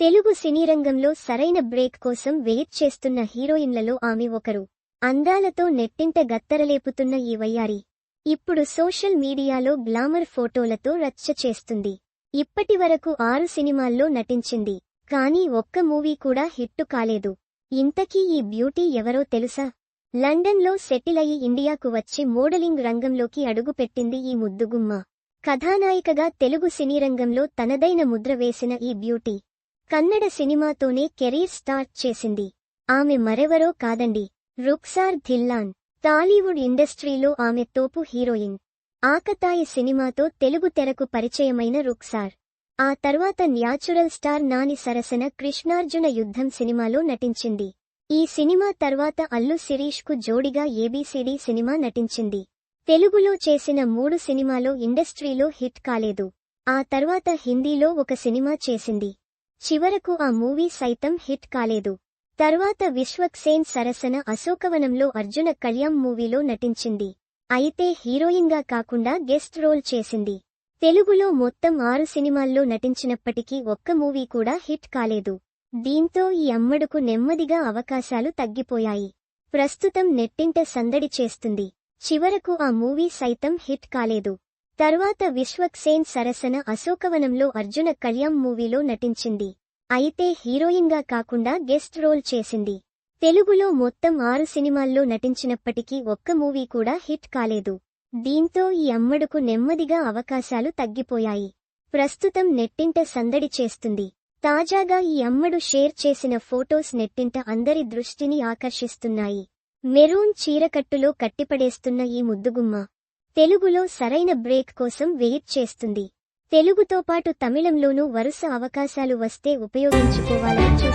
తెలుగు సినీ రంగంలో సరైన బ్రేక్ కోసం వెయిట్ చేస్తున్న హీరోయిన్లలో ఆమె ఒకరు. అందాలతో నెట్టింట గత్తరలేపుతున్న ఈ వయ్యారి. ఇప్పుడు సోషల్ మీడియాలో గ్లామర్ ఫోటోలతో రచ్చ చేస్తుంది. ఇప్పటివరకు ఆరు సినిమాల్లో నటించింది. కానీ ఒక్క మూవీ కూడా హిట్టు కాలేదు. ఇంతకీ ఈ బ్యూటీ ఎవరో తెలుసా? లండన్లో సెటిల్ అయి ఇండియాకు వచ్చి మోడలింగ్ రంగంలోకి అడుగుపెట్టింది ఈ ముద్దుగుమ్మ. కథానాయికగా తెలుగు సినీ రంగంలో తనదైన ముద్ర వేసిన ఈ బ్యూటీ. కన్నడ సినిమాతోనే కెరీర్ స్టార్ట్ చేసింది. ఆమె మరెవరో కాదండి. రుక్సార్ ధిల్లాన్ టాలీవుడ్ ఇండస్ట్రీలో ఆమె తోపు హీరోయిన్. ఆకతాయి సినిమాతో తెలుగు తెరకు పరిచయమైన రుక్సార్. ఆ తర్వాత న్యాచురల్ స్టార్ నాని సరసన కృష్ణార్జున యుద్ధం సినిమాలో నటించింది. ఈ సినిమా తర్వాత అల్లు శిరీష్కు జోడిగా ఏబీసీడీ సినిమా నటించింది. తెలుగులో చేసిన మూడు సినిమాలో ఇండస్ట్రీలో హిట్ కాలేదు. ఆ తర్వాత హిందీలో ఒక సినిమా చేసింది. చివరకు ఆ మూవీ సైతం హిట్ కాలేదు. తర్వాత విశ్వక్సేన్ సరసన అశోకవనంలో అర్జున కళ్యాణ్ మూవీలో నటించింది. అయితే హీరోయిన్గా కాకుండా గెస్ట్ రోల్ చేసింది. తెలుగులో మొత్తం ఆరు సినిమాల్లో నటించినప్పటికీ ఒక్క మూవీ కూడా హిట్ కాలేదు. దీంతో ఈ అమ్మడుకు నెమ్మదిగా అవకాశాలు తగ్గిపోయాయి. ప్రస్తుతం నెట్టింట సందడి చేస్తుంది. చివరకు ఆ మూవీ సైతం హిట్ కాలేదు. తర్వాత విశ్వక్సేన్ సరసన అశోకవనంలో అర్జున కళ్యాణ్ మూవీలో నటించింది. అయితే హీరోయిన్గా కాకుండా గెస్ట్ రోల్ చేసింది. తెలుగులో మొత్తం ఆరు సినిమాల్లో నటించినప్పటికీ ఒక్క మూవీ కూడా హిట్ కాలేదు. దీంతో ఈ అమ్మడుకు నెమ్మదిగా అవకాశాలు తగ్గిపోయాయి. ప్రస్తుతం నెట్టింట సందడి చేస్తుంది. తాజాగా ఈ అమ్మడు షేర్ చేసిన ఫోటోస్ నెట్టింట అందరి దృష్టిని ఆకర్షిస్తున్నాయి. మెరూన్ చీరకట్టులో కట్టిపడేస్తున్న ఈ ముద్దుగుమ్మ. తెలుగులో సరైన బ్రేక్ కోసం వెయిట్ చేస్తుంది. తెలుగుతో పాటు తమిళంలోనూ వరుస అవకాశాలు వస్తే ఉపయోగించుకోవాలని